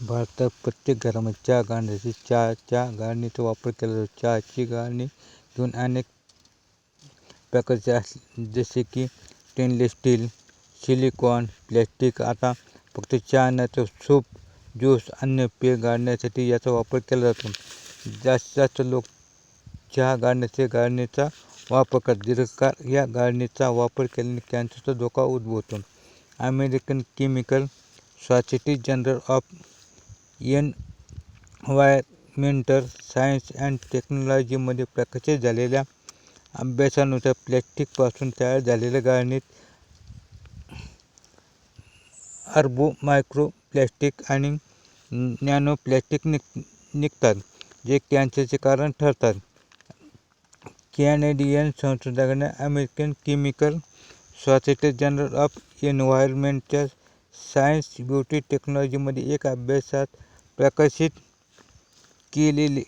भारतात प्रत्येक घरामध्ये चहा काढण्यासाठी चहाच्या गाळणीचा वापर केला जातो. चहाची गाळणी घेऊन अनेक प्रकारचे अस जसे की स्टेनलेस स्टील सिलिकॉन प्लॅस्टिक आता फक्त चहा न तर सूप ज्यूस अन्य पेय गाळण्यासाठी याचा वापर केला जातो. जास्तीत जास्त लोक चहा गाळण्याचे गाळणीचा वापर करतात. दीर्घकाळ या गाळणीचा वापर केल्याने कॅन्सरचा धोका उद्भवतो. American chemical society journal of environmental science and टेक्नॉलॉजीमध्ये प्रकाशित झालेल्या अभ्यासानुसार प्लॅस्टिकपासून तयार झालेल्या गाळणीत अर्बो मायक्रो प्लॅस्टिक आणि नॅनो प्लॅस्टिक निघ निघतात जे कॅन्सरचे कारण ठरतात. कॅनेडियन संशोधकांनी American chemical society journal of एन्व्हायरमेंटच्या science ब्युटी टेक्नॉलॉजीमध्ये एक अभ्यासात प्रकाशित केलेली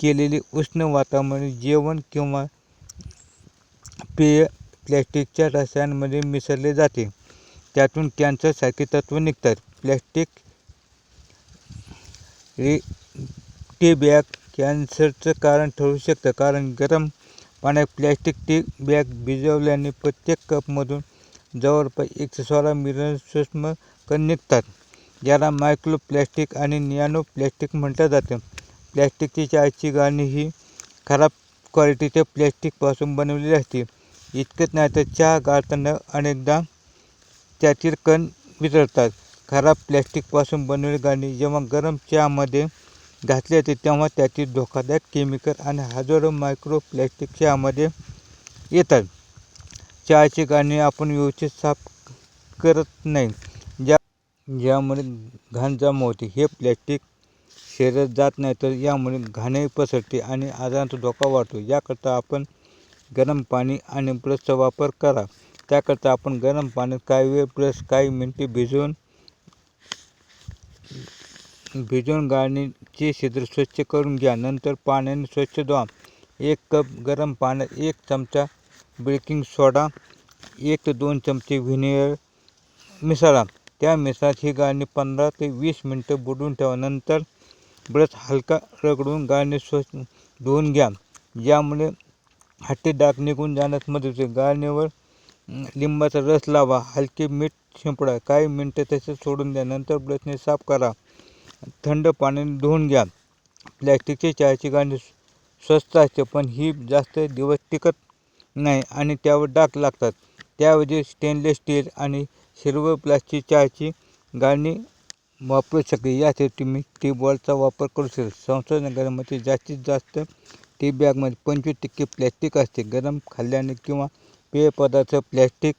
केलेली उष्ण वातावरण जेवण किंवा पेय प्लॅस्टिकच्या रसायनामध्ये मिसळले जाते. त्यातून कॅन्सरसारखे तत्त्व निघतात. प्लॅस्टिक री टी बॅग कॅन्सरचं कारण ठरू शकतं. कारण गरम पाण्यात प्लॅस्टिक टी बॅग भिजवल्याने प्रत्येक कपमधून जवळपास एकशे सोळा मिलियन सूक्ष्म कण निघतात. ज्याला मायक्रो प्लॅस्टिक आणि नॅनो प्लॅस्टिक म्हटलं जातं. प्लॅस्टिकची चहाची गाणी ही खराब क्वालिटीच्या प्लॅस्टिकपासून बनवलेली असते. इतकंच नाही तर चहा गाळताना अनेकदा त्यातील कण वितळतात खराब प्लॅस्टिकपासून बनवलेली गाणी जेव्हा गरम चहामध्ये घातली जाते तेव्हा त्यातील धोकादायक केमिकल आणि हजारो मायक्रो प्लॅस्टिक चहामध्ये येतात. चहाची गाणी आपण व्यवस्थित साफ करत नाही. ज्यामुळे घाण जमा होते हे प्लॅस्टिक शरीरात जात नाही तर यामुळे घाणही पसरते आणि आजारांचा धोका वाढतो. याकरता आपण गरम पाणी आणि ब्रशचा वापर करा. त्याकरता आपण गरम पाण्यात काही वेळ ब्रश काही मिनटे भिजवून भिजवून गाळणीचे छिद्र स्वच्छ करून घ्या. नंतर पाण्याने स्वच्छ धुवा. एक कप गरम पाण्यात एक चमचा बेकिंग सोडा एक ते दोन चमचे व्हिनेगर मिसळा. त्या मिश्रणात ही गाळणी पंधरा ते वीस मिनटं बुडवून ठेवा नंतर ब्रश हलका रगडून गाळणी स्वच्छ धुवून घ्या. यामुळे हट्टी डाग निघून जाण्यास मदत होते गाळणीवर लिंबाचा रस लावा. हलके मीठ शिंपडा. काही मिनटं तसे सोडून द्या नंतर ब्रशने साफ करा. थंड पाण्याने धुवून घ्या. प्लॅस्टिकची चहाची गाणी स्वस्त असते पण ही जास्त दिवस टिकत नाही आणि त्यावर डाग लागतात. त्याऐवजी स्टेनलेस स्टील आणि सर्व प्लास्टिक चहाची गाळणी वापरू शकते. यासाठी तुम्ही टी बॉलचा वापर करू शकतो. गरममध्ये जास्तीत जास्त टी बॅगमध्ये पंचवीस टक्के प्लॅस्टिक असते. गरम खाल्ल्याने किंवा पेय पदार्थ प्लॅस्टिक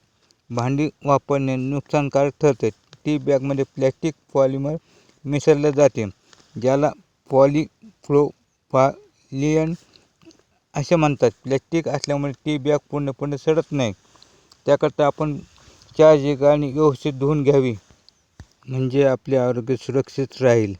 भांडी वापरणे नुकसानकारक ठरते. टी बॅगमध्ये प्लॅस्टिक पॉलिमर मिसळले जाते ज्याला पॉलिफ्लोफालियन असे म्हणतात. प्लॅस्टिक असल्यामुळे टी बॅग पूर्णपणे सडत नाही. त्याकरता आपण चहाची आणि व्यवस्थित धुवून घ्यावी. म्हणजे आपले आरोग्य सुरक्षित राहील.